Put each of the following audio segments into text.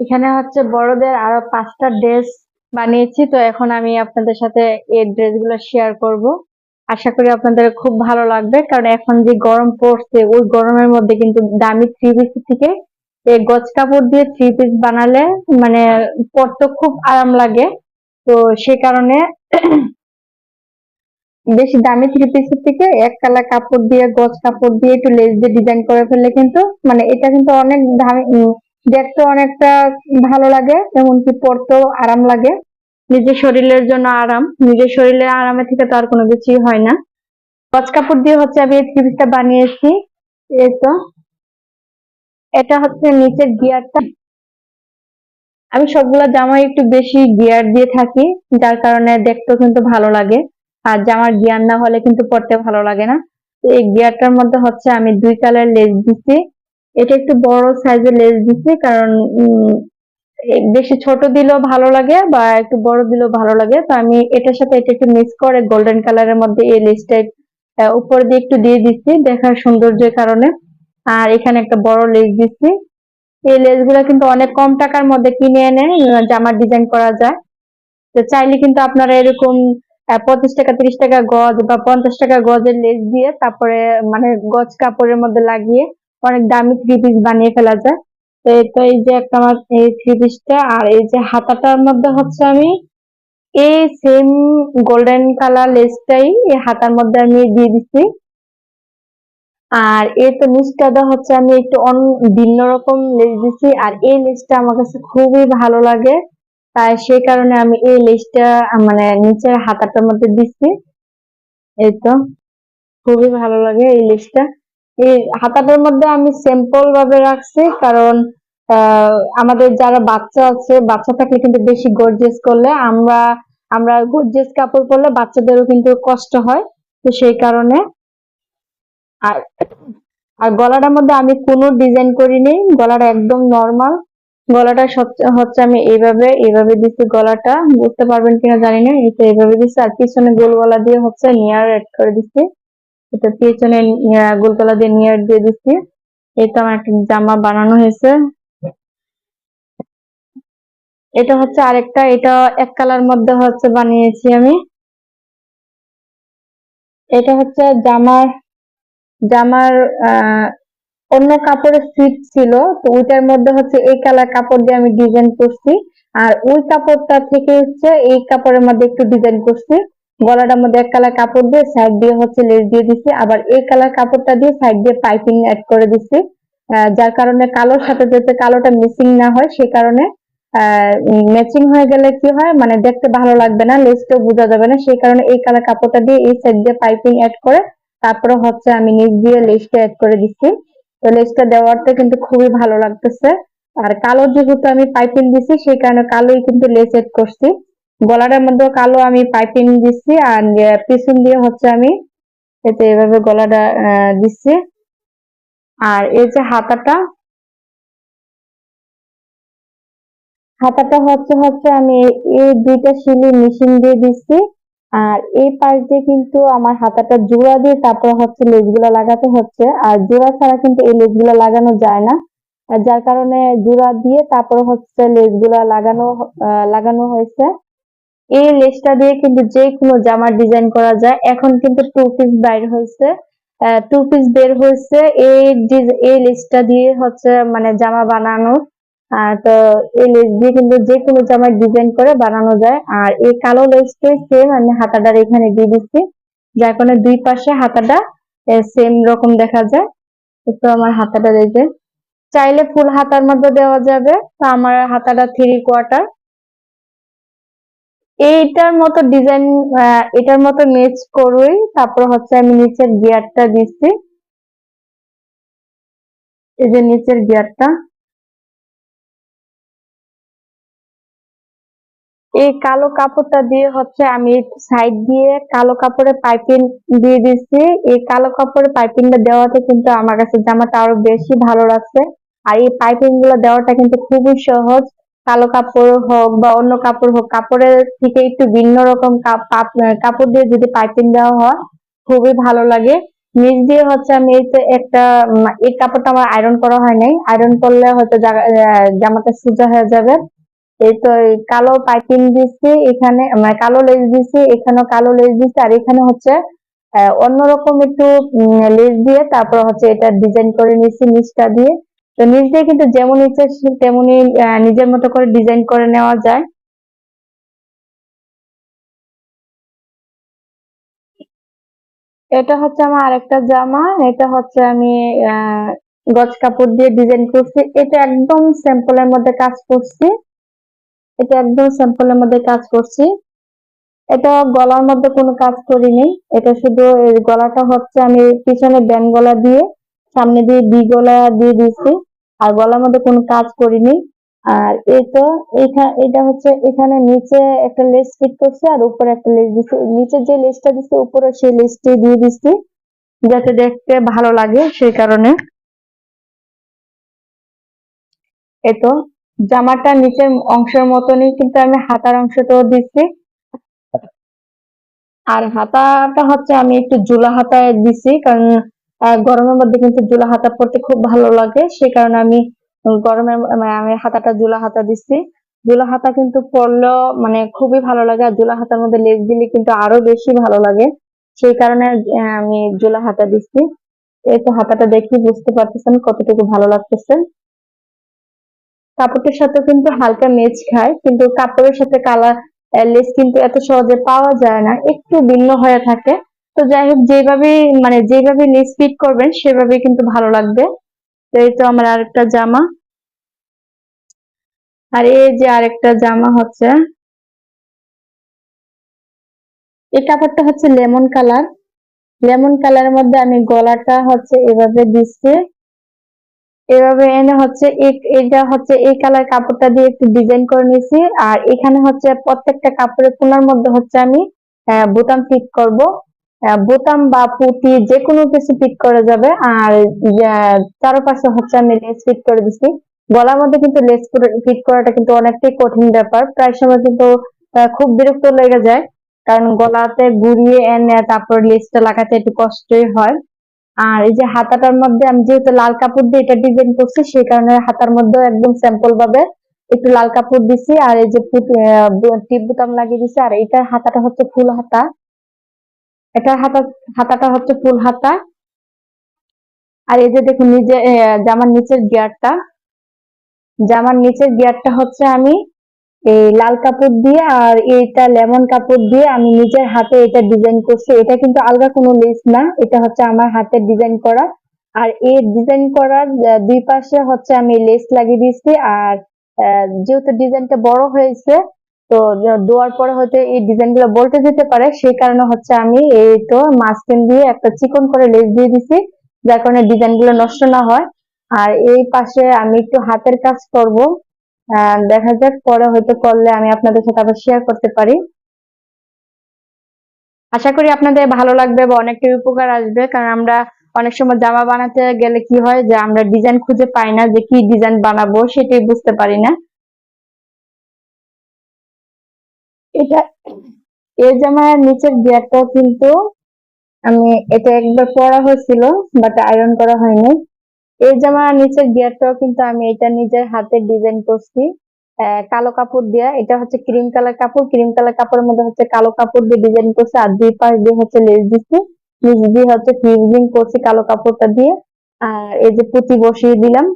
এখানে হচ্ছে বড়দের আরও পাঁচটা ড্রেস বানিয়েছি, তো এখন আমি আপনাদের সাথে এই ড্রেসগুলো শেয়ার করব। আশা করি আপনাদের খুব ভালো লাগবে, কারণ এখন যে গরম পড়ছে, ওই গরমের মধ্যে কিন্তু দামি থ্রি পিস থেকে এই গজ কাপড় দিয়ে থ্রি পিস বানালে মানে পরতে খুব আরাম লাগে। তো সে কারণে বেশি দামি থ্রি পিসের থেকে এক কালার কাপড় দিয়ে, গজ কাপড় দিয়ে একটু লেস দিয়ে ডিজাইন করে ফেললে কিন্তু মানে এটা কিন্তু অনেক দামি দেখতে অনেকটা ভালো লাগে, এমনকি পরতেও আরাম লাগে। নিজের শরীরের জন্য আরাম, নিজের শরীরের আরামের থেকে তো আর কোনো কিছুই হয় না। গজ কাপড় দিয়ে হচ্ছে আমি এই থ্রি পিসটা বানিয়েছি, এই তো। এটা হচ্ছে নিচের গিয়ারটা। আমি সবগুলা জামাই একটু বেশি গিয়ার দিয়ে থাকি, যার কারণে দেখতেও কিন্তু ভালো লাগে। আর জামার গিয়ার না হলে কিন্তু পরতে ভালো লাগে না। এই গিয়ারটার মধ্যে হচ্ছে আমি দুই কালার লেস দিছি। এটা একটু বড় সাইজের লেস দিছি, কারণ বেশি ছোট দিলেও ভালো লাগে বা একটু বড় দিলেও ভালো লাগে। তো আমি এটার সাথে এটা একটু মিক্স করে গোল্ডেন কালারের মধ্যে এই লেসটা উপর দিয়ে একটু দিয়ে দিচ্ছি দেখার সৌন্দর্যের কারণে। আর এখানে একটা বড় লেস দিচ্ছি। এই লেসগুলা কিন্তু অনেক কম টাকার মধ্যে কিনে এনে জামার ডিজাইন করা যায়। তো চাইলে কিন্তু আপনারা এরকম পঁচিশ টাকা, তিরিশ টাকা গজ বা পঞ্চাশ টাকা গজের লেস দিয়ে তারপরে মানে গজ কাপড়ের মধ্যে লাগিয়ে অনেক দামি থ্রি পিস বানিয়ে ফেলা যায়। তো তো এই যে একটা আমার এই থ্রি পিসটা আর এই যে হাতাটার মধ্যে হচ্ছে আমি এই সেম গোল্ডেন কালার লেসটাই এই হাতার মধ্যে আমি দিয়ে দিচ্ছি আর এই তো নিচটা হচ্ছে আমি একটু ভিন্ন রকম লেস দিচ্ছি আর এই লেসটা আমার কাছে খুবই ভালো লাগে। তাই সেই কারণে আমি এই লেসটা মানে নিচের হাতাটার মধ্যে দিচ্ছি এই তো, খুবই ভালো লাগে এই লেসটা হাতাটার মধ্যে আমি সিম্পল ভাবে রাখছি, কারণ আমাদের যারা বাচ্চা আছে, বাচ্চা থাকলে কিন্তু বেশি গর্জিয়াস করলে আমরা আমরা গর্জিয়াস কাপড় পরলে বাচ্চাদেরও কিন্তু কষ্ট হয়। তো সেই কারণে, আর আর গলাটার মধ্যে আমি কোনো ডিজাইন করিনি, গলাটা একদম নর্মাল গলাটা হচ্ছে আমি এইভাবে এইভাবে দিচ্ছি গলাটা। বুঝতে পারবেন কিনা জানি না এইভাবে দিচ্ছি আর পিছনে গোল গলা দিয়ে হচ্ছে নিয়ার অ্যাড করে দিচ্ছি এটা পেছনে নিয়া- গোল গলা দিয়ে নিয়ার দিয়ে দিচ্ছি। তো আমার একটা জামা বানানো হয়েছে। এটা হচ্ছে আরেকটা, এটা এক কালার মধ্যে হচ্ছে বানিয়েছি আমি। এটা হচ্ছে জামার জামার অন্য কাপড়ের সিট ছিল, তো ওইটার মধ্যে হচ্ছে এই কালার কাপড় দিয়ে আমি ডিজাইন করছি। আর ওই কাপড়টা থেকে হচ্ছে এই কাপড়ের মধ্যে একটু ডিজাইন করছি। গলাটার মধ্যে এক কালার কাপড় দিয়ে সাইড দিয়ে হচ্ছে লেস দিয়ে দিছি, আবার এই কালার কাপড়টা দিয়ে সাইড দিয়ে পাইপিং অ্যাড করে দিছি। যার কারণে কালোর সাথে যাতে কালোটা মিসিং না হয়, সে কারণে ম্যাচিং হয়ে গেলে কি হয় মানে দেখতে ভালো লাগবে না লেসটাও বোঝা যাবে না, সেই কারণে এই কালার কাপড়টা দিয়ে এই সাইড দিয়ে পাইপিং অ্যাড করে তারপরে হচ্ছে আমি নিচ দিয়ে লেসটা অ্যাড করে দিচ্ছি তো লেসটা দেওয়াতে কিন্তু খুবই ভালো লাগতেছে। আর কালো যেহেতু আমি পাইপিং দিছি, সেই কারণে কালোই কিন্তু লেস এড করছি। গলাটার মধ্যে কালো আমি পাইপিং দিচ্ছি আর পিছন দিয়ে হচ্ছে আমি এতে এভাবে গলাটা দিচ্ছি। আর এই যে হাতাটা হাতাটা হচ্ছে হচ্ছে আমি এই দুইটা সিলি মেশিন দিয়ে দিচ্ছি। আর এই পাশ দিয়ে কিন্তু আমার হাতাটা জোড়া দিয়ে তারপর হচ্ছে লেসগুলো লাগাতে হচ্ছে। আর জোড়া ছাড়া কিন্তু এই লেসগুলো লাগানো যায় না। যার কারণে জোড়া দিয়ে তারপর হচ্ছে লেসগুলো লাগানো লাগানো হয়েছে। এই লেসটা দিয়ে কিন্তু যে কোনো জামার ডিজাইন করা যায়। এখন কিন্তু টু পিস বাইর হয়েছে। টু পিস বের হয়েছে। এই এই লেসটা দিয়ে হচ্ছে মানে জামা বানানো। তো এই লেস দিয়ে কিন্তু যে কোনো জামার ডিজাইন করে বানানো যায়। আর এই কালো লেসটাই সেম আমি হাতাটার এখানে দিয়ে দিচ্ছি। যার কারণে দুই পাশে হাতাটা সেম রকম দেখা যায়। তো আমার হাতাটা যে চাইলে ফুল হাতার মধ্যে দেওয়া যাবে। তো আমার হাতাটা থ্রি কোয়ার্টার এইটার মতো ডিজাইন এটার মতো ম্যাচ করুই তারপর হচ্ছে আমি নিচের গিয়ারটা দিচ্ছি। এই যে নিচের গিয়ারটা এই কালো কাপড়টা দিয়ে হচ্ছে আমি সাইড দিয়ে কালো কাপড়ে পাইপিং দিয়ে দিচ্ছি। এই কালো কাপড়ে পাইপিংটা দেওয়াতে কিন্তু আমার কাছে জামাটা আরও বেশি ভালো লাগছে। আর এই পাইপিংগুলো দেওয়াটা কিন্তু খুবই সহজ। কালো কাপড় হোক বা অন্য কাপড় হোক, কাপড়ের থেকে একটু ভিন্ন রকম কাপ- কাপড় দিয়ে যদি পাইপিং দেওয়া হয়, খুবই ভালো লাগে। নিচ দিয়ে হচ্ছে আমি এই যে একটা এই কাপড়টা আমার আয়রন করা হয় নাই। আয়রন করলে হয়তো জামাটা সোজা হয়ে যাবে। এই তো কালো পাইপিং দিচ্ছি এখানে মানে কালো লেস দিচ্ছি এখানেও কালো লেস দিচ্ছি আর এখানে হচ্ছে অন্যরকম একটু লেস দিয়ে তারপর হচ্ছে এটা ডিজাইন করে নিচ্ছি নিচটা দিয়ে। তো নিচ দিয়ে কিন্তু যেমন ইচ্ছা সে- তেমনি নিজের মতো করে ডিজাইন করে নেওয়া যায়। এটা হচ্ছে আমার আরেকটা জামা, এটা হচ্ছে আমি গজ কাপড় দিয়ে ডিজাইন করছি। এটা একদম স্যাম্পলের মধ্যে কাজ করছি। এটা একদম স্যাম্পলের মধ্যে কাজ করছি। এটা গলার মধ্যে কোনো কাজ করিনি। এটা শুধু গলাটা হচ্ছে আমি পিছনে ব্যান্ড গলা দিয়ে, সামনে দিয়ে বি গলা দিয়ে দিয়েছি। আর গলার মধ্যে কোনো কাজ করিনি। আর এই তো এটা এটা হচ্ছে এখানে নিচে একটা লেস ফিট করছে আর উপরে একটা লেস দিচ্ছে নিচে যে লেসটা দিচ্ছে উপরে সেই লেসটি দিয়ে দিচ্ছি যাতে দেখতে ভালো লাগে সেই কারণে। এতো জামাটা নিচের অংশের মতনই, কিন্তু আমি হাতার অংশটাও দিচ্ছি আর হাতাটা হচ্ছে আমি একটু জুলা হাতায় দিছি, কারণ গরমের মধ্যে কিন্তু জোলা হাতা পরতে খুব ভালো লাগে। সেই কারণে আমি গরমের মানে আমি হাতাটা জোলা হাতা দিচ্ছি জোলা হাতা কিন্তু পরলেও মানে খুবই ভালো লাগে। আর জোলা হাতার মধ্যে লেস দিলে কিন্তু আরও বেশি ভালো লাগে। সেই কারণে আমি জোলা হাতা দিচ্ছি এই তো হাতাটা দেখি, বুঝতে পারতেছেন কতটুকু ভালো লাগতেছে। কাপড়ের সাথে কিন্তু হালকা মেচ খায়, কিন্তু কাপড়ের সাথে কালার লেস কিন্তু এত সহজে পাওয়া যায় না। একটু ভিন্ন হয়ে থাকে। তো যাই হোক যেভাবে মানে যেভাবে লেস ফিট করবেন সেভাবে কিন্তু ভালো লাগবে। তো এই তো আমার আরেকটা জামা। আর এই যে আরেকটা জামা হচ্ছে, এই কাপড়টা হচ্ছে লেমন কালার। লেমন কালারের মধ্যে আমি গলাটা হচ্ছে এভাবে দিচ্ছি। এভাবে এনে হচ্ছে এটা হচ্ছে এই কালার কাপড়টা দিয়ে একটু ডিজাইন করে নিয়েছি। আর এখানে হচ্ছে প্রত্যেকটা কাপড়ের কোনার মধ্যে হচ্ছে আমি বোতাম ফিট করব। বোতাম বা পুঁতি যে কোনো কিছু ফিট করা যাবে। আর চারপাশে হচ্ছে আমি লেস ফিট করে দিচ্ছি গলার মধ্যে কিন্তু লেস ফিট করাটা কিন্তু অনেকটাই কঠিন ব্যাপার। প্রায় সময় কিন্তু খুব বিরক্ত লেগে যায়। কারণ গলাতে ঘুরিয়ে এনে তারপর লেসটা লাগাতে একটু কষ্টই হয়। আর এই যে হাতাটার মধ্যে আমি যেহেতু লাল কাপড় দিয়ে এটা ডিজাইন করছি, সেই কারণে হাতার মধ্যে একদম স্যাম্পল ভাবে একটু লাল কাপড় দিছি। আর এই যে টিপ বোতাম লাগিয়ে দিছি। আর এটার হাতাটা হচ্ছে ফুল হাতা। এটার হাতা, হাতাটা হচ্ছে ফুল হাতা। আর এই যে দেখুন, নিজে জামার নিচের গিয়ারটা। জামার নিচের গিয়ারটা হচ্ছে আমি এই লাল কাপড় দিয়ে আর এইটা লেমন কাপড় দিয়ে আমি নিজের হাতে এটা ডিজাইন করছি। এটা কিন্তু আলগা কোনো লেস না, এটা হচ্ছে আমার হাতে ডিজাইন করা। আর এই ডিজাইন করার দুই পাশে হচ্ছে আমি লেস লাগিয়ে দিয়েছি। আর যেহেতু ডিজাইনটা বড় হয়েছে তো দ- দেওয়ার পরে হয়তো এই ডিজাইনগুলো বলতে যেতে পারে, সেই কারণে হচ্ছে আমি এই তো মাঝখান দিয়ে একটা চিকন করে লেস দিয়ে দিছি, যার কারণে ডিজাইনগুলো নষ্ট না হয়। আর এই পাশে আমি একটু হাতের কাজ করব। দেখা যাক পরে হয়তো করলে আমি আপনাদের সাথে আবার শেয়ার করতে পারি। আশা করি আপনাদের ভালো লাগবে বা অনেকটা উপকার আসবে, কারণ আমরা অনেক সময় জামা বানাতে গেলে কি হয় যে আমরা ডিজাইন খুঁজে পাই না যে কি ডিজাইন বানাবো, সেটাই বুঝতে পারি না। জামার নিচের গিয়ারটাও কিন্তু আমি এটা একবার হয়েছিল বাট আয়রন করা হয়নি। এই জামার নিচের গিয়ারটাও কিন্তু আমি এটা নিজের হাতে ডিজাইন করছি কালো কাপড় এটা হচ্ছে ক্রিম কালার কাপড় ক্রিম কালার কাপড়ের মধ্যে হচ্ছে কালো কাপড় দিয়ে ডিজাইন করছি, আর দুই পাশ দিয়ে হচ্ছে লেস দিচ্ছি। দিয়ে হচ্ছে ফিউজিং করছি কালো কাপড়টা দিয়ে। আর এই যে পুঁতি বসিয়ে দিলাম।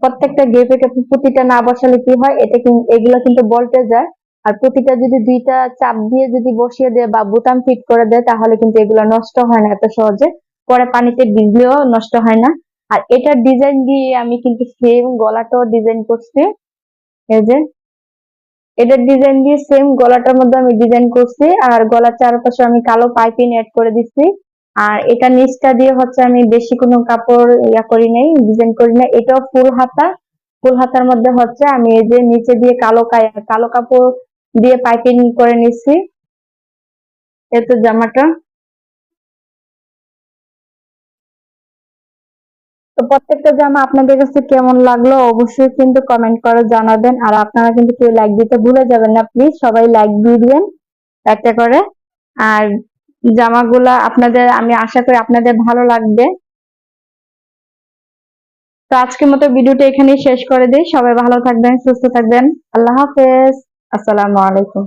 প্রত্যেকটা গেপে পুঁতিটা না বসালে কি হয়? এটা এগুলো কিন্তু বলতে যায়। আর প্রতিটা যদি দুইটা চাপ দিয়ে যদি বসিয়ে দেয় বা বোতাম ফিট করে দেয়, তাহলে কিন্তু এগুলো নষ্ট হয় না এত সহজে। পরে পানিতে ভিজলেও নষ্ট হয় না। আর এটার ডিজাইন দিয়ে আমি কিন্তু সেম গলাটাও ডিজাইন করছি। এই যে, এটার ডিজাইন দিয়ে সেম গলাটার মধ্যে আমি ডিজাইন করছি। আর গলার চারপাশে আমি কালো পাইপিং অ্যাড করে দিচ্ছি। আর এটা নিচটা দিয়ে হচ্ছে আমি বেশি কোনো কাপড় ইয়া করি নাই ডিজাইন করি না এটাও ফুল হাতা। ফুল হাতার মধ্যে হচ্ছে আমি এই যে নিচে দিয়ে কালো কালো কাপড় দিয়ে পাইপিং করে নিচ্ছি। এই তো জামাটা। তো প্রত্যেকটা জামা আপনাদের কাছে কেমন লাগল অবশ্যই কিন্তু কমেন্ট করে জানাবেন। আর আপনারা কিন্তু কেউ লাইক দিতে ভুলে যাবেন না প্লিজ সবাই লাইক দিয়ে দিবেন একটা করে। আর জামাগুলা আপনাদের, আমি আশা করি আপনাদের ভালো লাগবে। তো আজকের মতো ভিডিওটা এখানেই শেষ করে দিই। সবাই ভালো থাকবেন, সুস্থ থাকবেন। আল্লাহ হাফেজ। আসসালামু আলাইকুম।